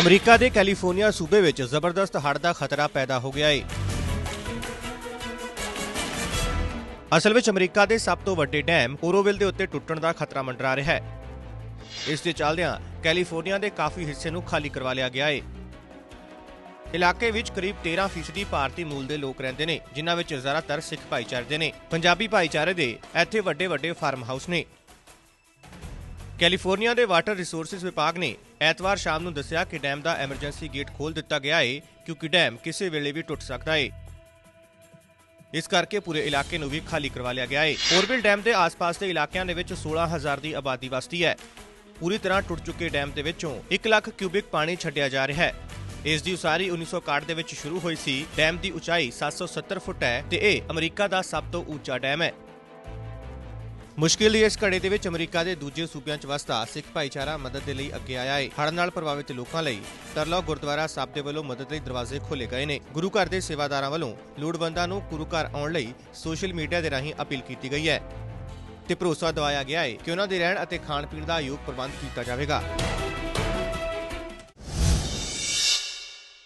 America ਦੇ California ਸੂਬੇ ਵਿੱਚ ਜ਼ਬਰਦਸਤ ਹੜ੍ਹ ਦਾ ਖਤਰਾ ਪੈਦਾ ਹੋ ਗਿਆ ਹੈ ਅਸਲ ਵਿੱਚ ਅਮਰੀਕਾ ਦੇ ਸਭ ਤੋਂ ਵੱਡੇ ਡੈਮ ਓਰੋਵਿਲ ਦੇ ਉੱਤੇ ਟੁੱਟਣ ਦਾ ਖਤਰਾ ਮੰਡਰਾ ਰਿਹਾ ਹੈ। ਇਸ ਦੇ ਚੱਲਦਿਆਂ ਕੈਲੀਫੋਰਨੀਆ ਦੇ ਕਾਫੀ ਹਿੱਸੇ ਨੂੰ ਖਾਲੀ ਕਰਵਾ ਲਿਆ ਗਿਆ ਹੈ ਇਲਾਕੇ ਵਿੱਚ ਕਰੀਬ 13% ਭਾਰਤੀ ਮੂਲ ਦੇ ਲੋਕ ਰਹਿੰਦੇ ਨੇ, ਜਿਨ੍ਹਾਂ ਵਿੱਚ ਜ਼ਿਆਦਾਤਰ ਸਿੱਖ ਭਾਈਚਾਰੇ ਦੇ ਨੇ। ਪੰਜਾਬੀ ਭਾਈਚਾਰੇ ਦੇ ਇੱਥੇ ਵੱਡੇ ਵੱਡੇ ਫਾਰਮ ਹਾਊਸ ਨੇ। ਕੈਲੀਫੋਰਨੀਆ ਦੇ ਵਾਟਰ ਰਿਸੋਰਸਸ ਵਿਭਾਗ ਨੇ ਐਤਵਾਰ ਸ਼ਾਮ ਨੂੰ ਦੱਸਿਆ ਕਿ ਡੈਮ ਦਾ ਐਮਰਜੈਂਸੀ ਗੇਟ ਖੋਲ ਦਿੱਤਾ ਗਿਆ ਹੈ ਕਿਉਂਕਿ ਡੈਮ ਕਿਸੇ ਵੇਲੇ ਵੀ ਟੁੱਟ ਸਕਦਾ ਹੈ ਇਸ ਕਰਕੇ ਪੂਰੇ ਇਲਾਕੇ ਨੂੰ ਵੀ ਖਾਲੀ ਕਰਵਾ ਲਿਆ ਗਿਆ ਹੈ ਔਰਬਿਲ ਡੈਮ ਦੇ ਆਸ-ਪਾਸ ਦੇ ਇਲਾਕਿਆਂ ਦੇ ਵਿੱਚ 16000 ਦੀ ਆਬਾਦੀ ਵਸਦੀ ਹੈ। ਪੂਰੀ ਤਰ੍ਹਾਂ ਟੁੱਟ ਚੁੱਕੇ ਡੈਮ ਦੇ ਵਿੱਚੋਂ 1 ਲੱਖ ਕਿਊਬਿਕ ਪਾਣੀ ਛੱਡਿਆ ਜਾ ਰਿਹਾ ਹੈ। ਇਸ ਦੀ ਉਸਾਰੀ 1961 ਦੇ ਵਿੱਚ ਸ਼ੁਰੂ ਹੋਈ ਸੀ। ਡੈਮ ਦੀ ਉਚਾਈ 770 ਫੁੱਟ ਹੈ ਤੇ ਇਹ ਅਮਰੀਕਾ ਦਾ ਸਭ ਤੋਂ ਉੱਚਾ ਡੈਮ ਹੈ। ਮੁਸ਼ਕਿਲ ਦੀ ਇਸ ਘੜੇ ਦੇ ਵਿੱਚ ਅਮਰੀਕਾ ਦੇ ਦੂਜੇ ਸੂਬਿਆਂ 'ਚ ਵਸਦਾ ਸਿੱਖ ਭਾਈਚਾਰਾ ਮਦਦ ਦੇ ਲਈ ਅੱਗੇ ਆਇਆ ਏ। ਹੜ੍ਹ ਨਾਲ ਪ੍ਰਭਾਵਿਤ ਲੋਕਾਂ ਲਈ ਤਰਲੋ ਗੁਰਦੁਆਰਾ ਸਾਹਿਬ ਦੇ ਵੱਲੋਂ ਮਦਦ ਲਈ ਦਰਵਾਜ਼ੇ ਖੋਲੇ ਗਏ ਨੇ। ਗੁਰੂ ਘਰ ਦੇ ਸੇਵਾਦਾਰਾਂ ਵੱਲੋਂ ਲੋੜਵੰਦਾਂ ਨੂੰ ਗੁਰੂ ਘਰ ਆਉਣ ਲਈ ਸੋਸ਼ਲ ਮੀਡੀਆ ਦੇ ਰਾਹੀਂ ਅਪੀਲ ਕੀਤੀ ਗਈ ਹੈ ਤੇ ਭਰੋਸਾ ਦਿਵਾਇਆ ਗਿਆ ਹੈ ਕਿ ਉਹਨਾਂ ਦੇ ਰਹਿਣ ਅਤੇ ਖਾਣ ਪੀਣ ਦਾ ਯੋਗ ਪ੍ਰਬੰਧ ਕੀਤਾ ਜਾਵੇਗਾ।